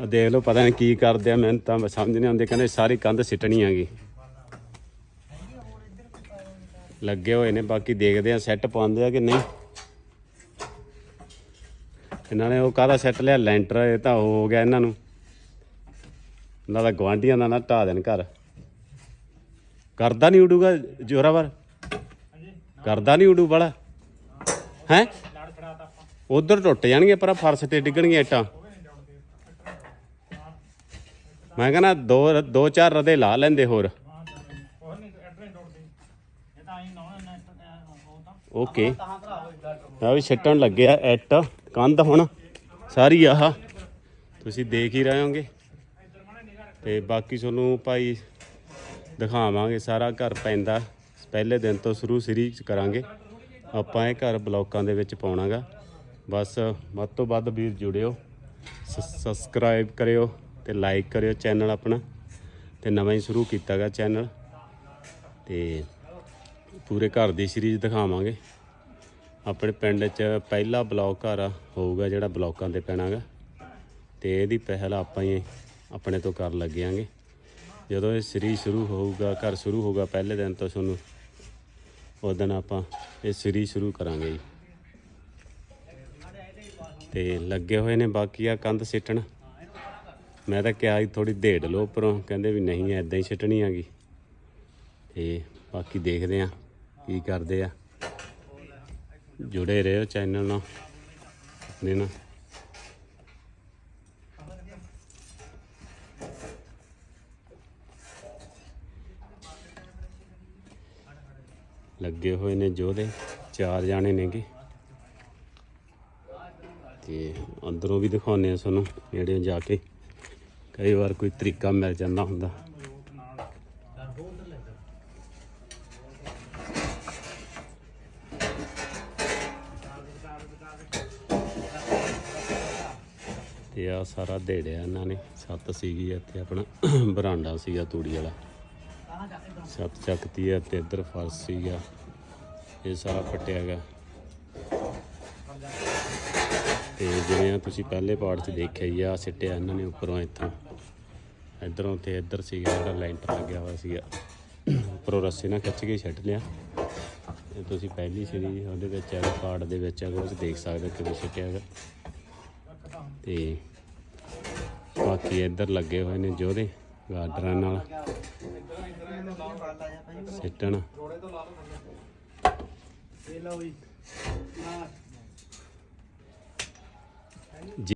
ਆ ਦੇਖ ਲਓ ਪਤਾ ਨਹੀਂ ਕੀ ਕਰਦੇ ਆ ਮੈਨੂੰ ਤਾਂ ਸਮਝ ਨਹੀਂ ਆਉਂਦੀ ਕਹਿੰਦੇ ਸਾਰੀ ਕੰਧ ਸਿੱਟਣੀ ਆਗੀ ਲੱਗੇ ਹੋਏ ਨੇ ਬਾਕੀ ਦੇਖਦੇ ਆ ਸੈੱਟ ਪਾਉਂਦੇ ਆ ਕਿ ਨਹੀਂ। ਇਹਨਾਂ ਨੇ ਉਹ ਕਾਹਦਾ ਸੈੱਟ ਲਿਆ? ਲੈਂਟਰ ਇਹ ਤਾਂ ਹੋ ਗਿਆ ਇਹਨਾਂ ਨੂੰ। ਇਹਨਾਂ ਦਾ ਗਵਾਂਢੀਆਂ ਦਾ ਨਾ ਢਾ ਦੇਣ ਘਰ। ਕਰਦਾ ਨਹੀਂ ਉਡੂਗਾ ਜੋਰਾਵਰ? ਕਰਦਾ ਨਹੀਂ ਉਡੂ ਵਾਲਾ? ਹੈ? ਉਧਰ ਟੁੱਟ ਜਾਣਗੇ ਪਰ ਫਰਸ਼ ਤੇ ਡਿੱਗਣਗੀਆਂ ਇੱਟਾਂ। ਮੈਂ ਕਹਿੰਦਾ ਦੋ ਦੋ ਚਾਰ ਰਦੇ ਲਾ ਲੈਂਦੇ ਹੋਰ। ਓਕੇ ਆ ਵੀ ਛੱਟਣ ਲੱਗਿਆ ਐਟ ਕੰਧ ਹੁਣ। ਸਾਰੀ ਆਹ। ਤੁਸੀਂ ਦੇਖ ਹੀ ਰਹੇ ਹੋਗੇ। ਤੇ ਬਾਕੀ ਤੁਹਾਨੂੰ ਭਾਈ ਦਿਖਾਵਾਂਗੇ, ਸਾਰਾ ਘਰ ਪੈਂਦਾ। ਪਹਿਲੇ ਦਿਨ ਤੋਂ ਸ਼ੁਰੂ ਸੀਰੀਜ਼ ਕਰਾਂਗੇ। ਆਪਾਂ ਇਹ ਘਰ ਬਲੌਕਾਂ ਦੇ ਵਿੱਚ ਪਾਉਣਾਗਾ। ਬਸ, ਵੱਧ ਤੋਂ ਵੱਧ ਵੀਰ ਜੁੜਿਓ। ਸਬਸਕ੍ਰਾਈਬ ਕਰਿਓ। ਤੇ ਲਾਈਕ ਕਰਿਓ ਚੈਨਲ ਆਪਣਾ, ਤੇ ਨਵਾਂ ਹੀ ਸ਼ੁਰੂ ਕੀਤਾਗਾ ਚੈਨਲ ਤੇ ਪੂਰੇ ਘਰ ਦੀ ਸੀਰੀਜ਼ ਦਿਖਾਵਾਂਗੇ। ਆਪਣੇ ਪਿੰਡ 'ਚ ਪਹਿਲਾ ਬਲੌਕ ਘਰ ਹੋਊਗਾ ਜਿਹੜਾ ਬਲੌਕਾਂ ਤੇ ਪੈਣਾਗਾ। ਤੇ ਇਹਦੀ ਪਹਿਲ ਆਪਾਂ ਹੀ ਆਪਣੇ ਤੋਂ ਕਰ ਲੱਗਿਆਂਗੇ। ਜਦੋਂ ਇਹ ਸੀਰੀਜ਼ ਸ਼ੁਰੂ ਹੋਊਗਾ, ਘਰ ਸ਼ੁਰੂ ਹੋਊਗਾ ਪਹਿਲੇ ਦਿਨ ਤੋਂ ਤੁਹਾਨੂੰ, ਉਸ ਦਿਨ ਆਪਾਂ ਇਹ ਸੀਰੀਜ਼ ਸ਼ੁਰੂ ਕਰਾਂਗੇ ਜੀ। ਤੇ ਲੱਗੇ ਹੋਏ ਨੇ ਬਾਕੀ ਆ ਕੰਧ ਸਿੱਟਣ। ਮੈਂ ਤਾਂ ਕਿਹਾ ਸੀ ਥੋੜੀ ਢੇੜ ਲਓ ਉੱਪਰੋਂ, ਕਹਿੰਦੇ ਵੀ ਨਹੀਂ ਐਦਾਂ ਹੀ ਸਿੱਟਣੀ ਹੈਗੀ। ਤੇ ਬਾਕੀ ਦੇਖਦੇ ਆ ਕੀ ਕਰਦੇ ਆ। ਜੁੜੇ ਰਹੋ ਚੈਨਲ ਨਾਲ ਆਪਣੇ ਨਾਲ। ਲੱਗੇ ਹੋਏ ਨੇ ਜੋਦੇ ਚਾਰ ਜਾਣੇ ਨੇਗੇ। ਤੇ ਅੰਦਰੋਂ ਵੀ ਦਿਖਾਉਂਦੇ ਆ ਤੁਹਾਨੂੰ ਨੇੜੇ ਜਾ ਕੇ। ਕਈ ਵਾਰ ਕੋਈ ਤਰੀਕਾ ਮਿਲ ਜਾਂਦਾ ਹੁੰਦਾ। ਤੇ ਆ ਸਾਰਾ ਢੇੜਿਆ ਇਹਨਾਂ ਨੇ, ਛੱਤ ਸੀਗੀ ਇੱਥੇ ਆਪਣਾ, ਬਰਾਂਡਾ ਸੀਗਾ ਤੂੜੀ ਵਾਲਾ। ਛੱਤ ਚੱਕਤੀ ਹੈ ਤੇ ਇੱਧਰ ਫਰਸ਼ ਸੀਗਾ, ਇਹ ਸਾਰਾ ਪੱਟਿਆ ਗਿਆ। ਤੇ ਜਿਵੇਂ ਤੁਸੀਂ ਪਹਿਲੇ ਪਾਰਟ 'ਚ ਦੇਖਿਆ ਹੀ ਆ ਸਿੱਟਿਆ ਇਹਨਾਂ ਨੇ ਉੱਪਰੋਂ ਇੱਥੋਂ। ਇੱਧਰੋਂ ਤੇ ਇੱਧਰ ਸੀਗਾ ਜਿਹੜਾ ਲੈਂਟਰ ਲੱਗਿਆ ਹੋਇਆ ਸੀਗਾ। ਉੱਪਰੋਂ ਰੱਸੇ ਨਾਲ ਖਿੱਚ ਕੇ ਛੱਡ ਲਿਆ। ਇਹ ਤੁਸੀਂ ਪਹਿਲੀ ਸੀਰੀਜ਼ ਉਹਦੇ ਵਿੱਚ ਆ, ਕਾਰਡ ਦੇ ਵਿੱਚ ਹੈ ਉਹ ਦੇਖ ਸਕਦੇ ਹੋ ਕਿਵੇਂ ਸਿੱਟਿਆ ਹੈਗਾ। ਤੇ ਬਾਕੀ ਇੱਧਰ ਲੱਗੇ ਹੋਏ ਨੇ ਜੋਧੇ, ਗਾਰਡਰਾਂ ਨਾਲ। ਸਿੱਟਣ।